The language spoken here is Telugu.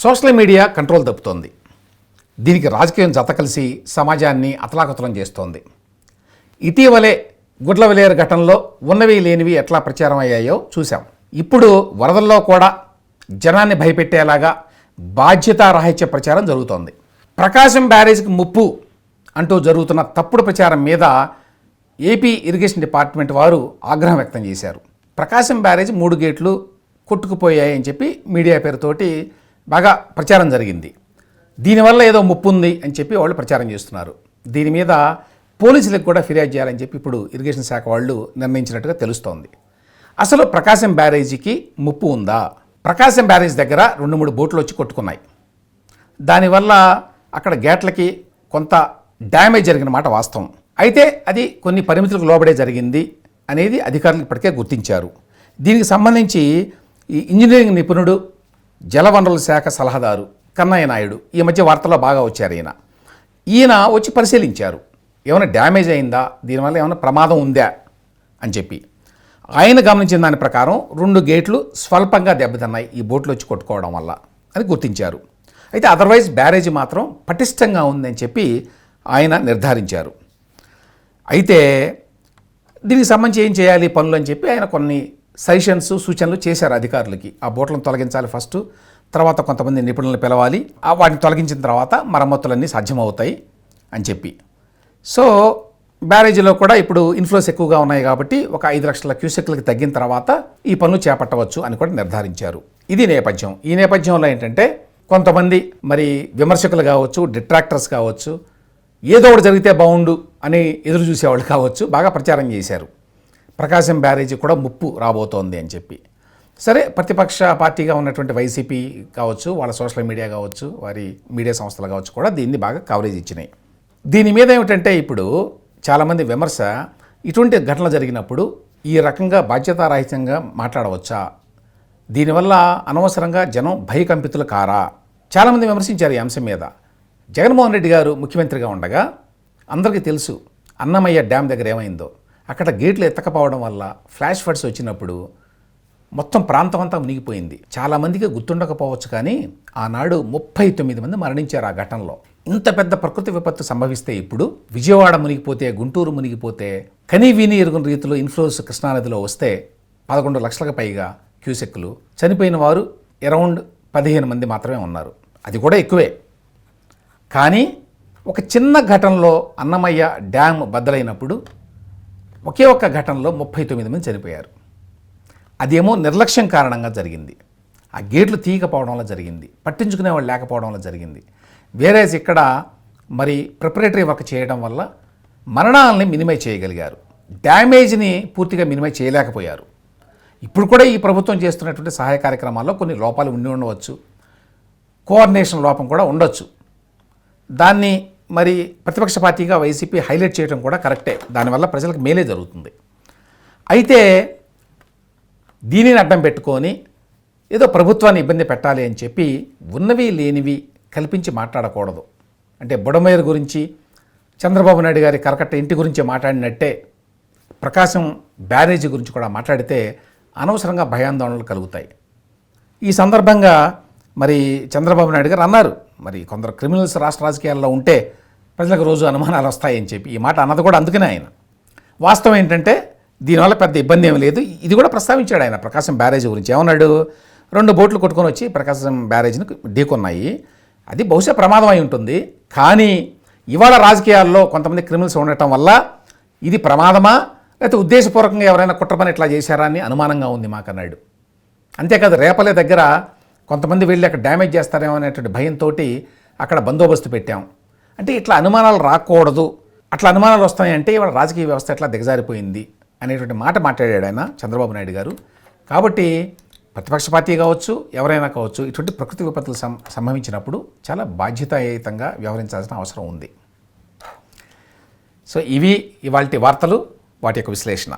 సోషల్ మీడియా కంట్రోల్ తప్పుతోంది దీనికి రాజకీయం జత కలిసి సమాజాన్ని అతలాకుతలం చేస్తోంది. ఇటీవలే గుడ్లవలేరు ఘటనలో ఉన్నవి లేనివి ఎట్లా ప్రచారం అయ్యాయో చూశాం. ఇప్పుడు వరదల్లో కూడా జనాన్ని భయపెట్టేలాగా బాధ్యతారాహిత్య ప్రచారం జరుగుతోంది. ప్రకాశం బ్యారేజ్కి ముప్పు అంటూ జరుగుతున్న తప్పుడు ప్రచారం మీద ఏపీ ఇరిగేషన్ డిపార్ట్మెంట్ వారు ఆగ్రహం వ్యక్తం చేశారు. ప్రకాశం బ్యారేజ్ మూడు గేట్లు కొట్టుకుపోయాయని చెప్పి మీడియా పేరుతోటి బాగా ప్రచారం జరిగింది. దీనివల్ల ఏదో ముప్పు ఉంది అని చెప్పి వాళ్ళు ప్రచారం చేస్తున్నారు. దీని మీద పోలీసులకు కూడా ఫిర్యాదు చేయాలని చెప్పి ఇప్పుడు ఇరిగేషన్ శాఖ వాళ్ళు నిర్ణయించినట్టుగా తెలుస్తోంది. అసలు ప్రకాశం బ్యారేజీకి ముప్పు ఉందా? ప్రకాశం బ్యారేజ్ దగ్గర రెండు మూడు బోట్లు వచ్చి కొట్టుకున్నాయి. దానివల్ల అక్కడ గేట్లకి కొంత డ్యామేజ్ జరిగిన మాట వాస్తవం. అయితే అది కొన్ని పరిమితులకు లోబడే జరిగింది అనేది అధికారులు ఇప్పటికే గుర్తించారు. దీనికి సంబంధించి ఈ ఇంజనీరింగ్ నిపుణుడు జలవనరుల శాఖ సలహాదారు కన్నయ్య నాయుడు ఈ మధ్య వార్తల్లో బాగా వచ్చారు ఈయన. ఈయన వచ్చి పరిశీలించారు. ఏమైనా డ్యామేజ్ అయిందా? దీనివల్ల ఏమైనా ప్రమాదం ఉందా? అని చెప్పి. ఆయన గమనించిన దాని ప్రకారం రెండు గేట్లు స్వల్పంగా దెబ్బతిన్నాయి ఈ బోట్లు వచ్చి కొట్టుకోవడం వల్ల అని గుర్తించారు. అయితే అదర్వైజ్ బ్యారేజ్ మాత్రం పటిష్టంగా ఉందని చెప్పి ఆయన నిర్ధారించారు. అయితే దీనికి సంబంధించి ఏం చేయాలి పనులు అని చెప్పి ఆయన కొన్ని సజెషన్స్ సూచనలు చేశారు అధికారులకి. ఆ బోట్లను తొలగించాలి ఫస్ట్. తర్వాత కొంతమంది నిపుణులను పిలవాలి. ఆ వాటిని తొలగించిన తర్వాత మరమ్మతులన్నీ సాధ్యమవుతాయి అని చెప్పి. సో బ్యారేజీలో కూడా ఇప్పుడు ఇన్ఫ్లోస్ ఎక్కువగా ఉన్నాయి కాబట్టి ఒక ఐదు లక్షల క్యూసెక్లకు తగ్గిన తర్వాత ఈ పనులు చేపట్టవచ్చు అని కూడా నిర్ధారించారు. ఇది నేపథ్యం. ఈ నేపథ్యంలో ఏంటంటే కొంతమంది మరి విమర్శకులు కావచ్చు డిట్రాక్టర్స్ కావచ్చు ఏదో ఒకటి జరిగితే బాగుండు అని ఎదురు చూసేవాళ్ళు కావచ్చు బాగా ప్రచారం చేశారు. ప్రకాశం బ్యారేజీ కూడా ముప్పు రాబోతోంది అని చెప్పి. సరే ప్రతిపక్ష పార్టీగా ఉన్నటువంటి వైసీపీ కావచ్చు వాళ్ళ సోషల్ మీడియా కావచ్చు వారి మీడియా సంస్థలు కావచ్చు కూడా దీన్ని బాగా కవరేజ్ ఇచ్చినాయి. దీని మీద ఏమిటంటే ఇప్పుడు చాలామంది విమర్శ ఇటువంటి ఘటనలు జరిగినప్పుడు ఈ రకంగా బాధ్యతారాహిత్యంగా మాట్లాడవచ్చా? దీనివల్ల అనవసరంగా జనం భయకంపితులు కారా? చాలామంది విమర్శించారు ఈ అంశం మీద. జగన్మోహన్ రెడ్డి గారు ముఖ్యమంత్రిగా ఉండగా అందరికీ తెలుసు అన్నమయ్య డ్యామ్ దగ్గర ఏమైందో. అక్కడ గేట్లు ఎత్తకపోవడం వల్ల ఫ్లాష్ ఫ్లడ్స్ వచ్చినప్పుడు మొత్తం ప్రాంతం అంతా మునిగిపోయింది. చాలామందికి గుర్తుండకపోవచ్చు కానీ ఆనాడు ముప్పై తొమ్మిది మంది మరణించారు ఆ ఘటనలో. ఇంత పెద్ద ప్రకృతి విపత్తు సంభవిస్తే ఇప్పుడు విజయవాడ మునిగిపోతే గుంటూరు మునిగిపోతే కనీ విని ఎరుగుని రీతిలో ఇన్ఫ్లోస్ కృష్ణానదిలో వస్తే పదకొండు లక్షలకు పైగా క్యూసెక్లు చనిపోయిన వారు అరౌండ్ పదిహేను మంది మాత్రమే ఉన్నారు. అది కూడా ఎక్కువే. కానీ ఒక చిన్న ఘటనలో అన్నమయ్య డ్యామ్ బద్దలైనప్పుడు ఒకే ఒక్క ఘటనలో ముప్పై తొమ్మిది మంది చనిపోయారు. అదేమో నిర్లక్ష్యం కారణంగా జరిగింది. ఆ గేట్లు తీయకపోవడం వల్ల జరిగింది. పట్టించుకునే వాళ్ళు లేకపోవడం వల్ల జరిగింది. వేరేజ్ ఇక్కడ మరి ప్రిపరేటరీ వర్క్ చేయడం వల్ల మరణాలని మినిమై చేయగలిగారు. డ్యామేజ్ని పూర్తిగా మినిమై చేయలేకపోయారు. ఇప్పుడు కూడా ఈ ప్రభుత్వం చేస్తున్నటువంటి సహాయ కార్యక్రమాల్లో కొన్ని లోపాలు ఉండి ఉండవచ్చు. కోఆర్డినేషన్ లోపం కూడా ఉండొచ్చు. దాన్ని మరి ప్రతిపక్ష పార్టీగా వైసీపీ హైలైట్ చేయడం కూడా కరెక్టే. దానివల్ల ప్రజలకు మేలే జరుగుతుంది. అయితే దీనిని అడ్డం పెట్టుకొని ఏదో ప్రభుత్వాన్ని ఇబ్బంది పెట్టాలి అని చెప్పి ఉన్నవి లేనివి కల్పించి మాట్లాడకూడదు. అంటే బుడమేరు గురించి చంద్రబాబు నాయుడు గారి కరకట్ట ఇంటి గురించి మాట్లాడినట్టే ప్రకాశం బ్యారేజీ గురించి కూడా మాట్లాడితే అనవసరంగా భయాందోళనలు కలుగుతాయి. ఈ సందర్భంగా మరి చంద్రబాబు నాయుడు గారు అన్నారు. మరి కొందరు క్రిమినల్స్ రాష్ట్ర రాజకీయాల్లో ఉంటే ప్రజలకు రోజు అనుమానాలు వస్తాయని చెప్పి ఈ మాట అన్నది కూడా అందుకనే ఆయన. వాస్తవం ఏంటంటే దీనివల్ల పెద్ద ఇబ్బంది ఏమీ లేదు. ఇది కూడా ప్రస్తావించాడు ఆయన ప్రకాశం బ్యారేజ్ గురించి. ఏమన్నాడు? రెండు బోట్లు కొట్టుకొని వచ్చి ప్రకాశం బ్యారేజ్ను ఢీకొన్నాయి. అది బహుశా ప్రమాదం అయి ఉంటుంది. కానీ ఇవాళ రాజకీయాల్లో కొంతమంది క్రిమినల్స్ ఉండటం వల్ల ఇది ప్రమాదమా? లేకపోతే ఉద్దేశపూర్వకంగా ఎవరైనా కుట్ర పని ఇట్లా చేశారా అని అనుమానంగా ఉంది మాకన్నాడు. అంతేకాదు రేపలే దగ్గర కొంతమంది వెళ్ళి అక్కడ డ్యామేజ్ చేస్తారేమో అనేటువంటి భయంతో అక్కడ బందోబస్తు పెట్టాం. అంటే ఇట్లా అనుమానాలు రాకూడదు. అట్లా అనుమానాలు వస్తాయంటే ఇవాళ రాజకీయ వ్యవస్థ ఎట్లా దిగజారిపోయింది అనేటువంటి మాట మాట్లాడాడు ఆయన చంద్రబాబు నాయుడు గారు. కాబట్టి ప్రతిపక్ష పార్టీ కావచ్చు ఎవరైనా కావచ్చు ఇటువంటి ప్రకృతి విపత్తులు సం సంభవించినప్పుడు చాలా బాధ్యతాయుతంగా వ్యవహరించాల్సిన అవసరం ఉంది. సో ఇవి ఇవాళ వార్తలు వాటి యొక్క విశ్లేషణ.